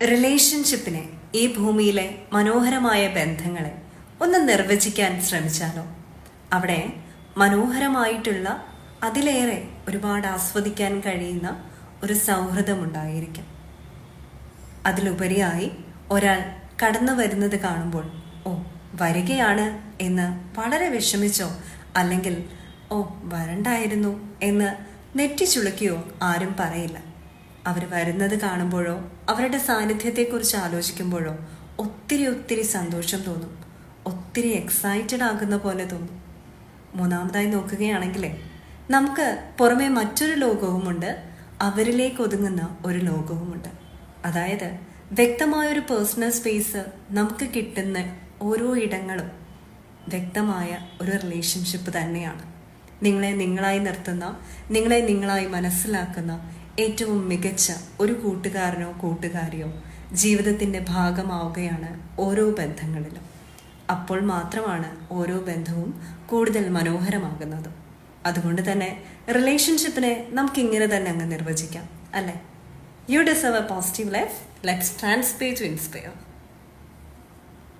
റിലേഷൻഷിപ്പിനെ ഈ ഭൂമിയിലെ മനോഹരമായ ബന്ധങ്ങളെ ഒന്ന് നിർവചിക്കാൻ ശ്രമിച്ചാലോ? അവിടെ മനോഹരമായിട്ടുള്ള അതിലേറെ ഒരുപാട് ആസ്വദിക്കാൻ കഴിയുന്ന ഒരു സൗഹൃദമുണ്ടായിരിക്കും അതിലുപരിയായി ഒരാൾ കടന്നു വരുന്നത് കാണുമ്പോൾ ഓ വരികയാണ് എന്ന് വളരെ വിഷമിച്ചോ അല്ലെങ്കിൽ ഓ വരണ്ടായിരുന്നു എന്ന് നെറ്റിച്ചുളുക്കിയോ ആരും പറയില്ല. അവർ വരുന്നത് കാണുമ്പോഴോ അവരുടെ സാന്നിധ്യത്തെക്കുറിച്ച് ആലോചിക്കുമ്പോഴോ ഒത്തിരി ഒത്തിരി സന്തോഷം തോന്നും. ഒത്തിരി എക്സൈറ്റഡ് ആകുന്ന പോലെ തോന്നും. മൂന്നാമതായി നോക്കുകയാണെങ്കിലേ നമുക്ക് പുറമെ മറ്റൊരു ലോകവുമുണ്ട് അവരിലേക്ക് ഒതുങ്ങുന്ന ഒരു ലോകവുമുണ്ട്. അതായത് വ്യക്തമായൊരു പേഴ്സണൽ സ്പേസ് നമുക്ക് കിട്ടുന്ന ഓരോ ഇടങ്ങളും വ്യക്തമായ ഒരു റിലേഷൻഷിപ്പ് തന്നെയാണ്. നിങ്ങളെ നിങ്ങളായി നിർത്തുന്ന നിങ്ങളെ നിങ്ങളായി മനസ്സിലാക്കുന്ന ഏറ്റവും മികച്ച ഒരു കൂട്ടുകാരനോ കൂട്ടുകാരിയോ ജീവിതത്തിന്റെ ഭാഗമാവുകയാണ് ഓരോ ബന്ധങ്ങളിലും. അപ്പോൾ മാത്രമാണ് ഓരോ ബന്ധവും കൂടുതൽ മനോഹരമാകുന്നത്. അതുകൊണ്ട് തന്നെ റിലേഷൻഷിപ്പിനെ നമുക്ക് ഇങ്ങനെ തന്നെ അങ്ങ് നിർവചിക്കാം അല്ലേ? You deserve a positive life let's ട്രാൻസ്പേ to inspire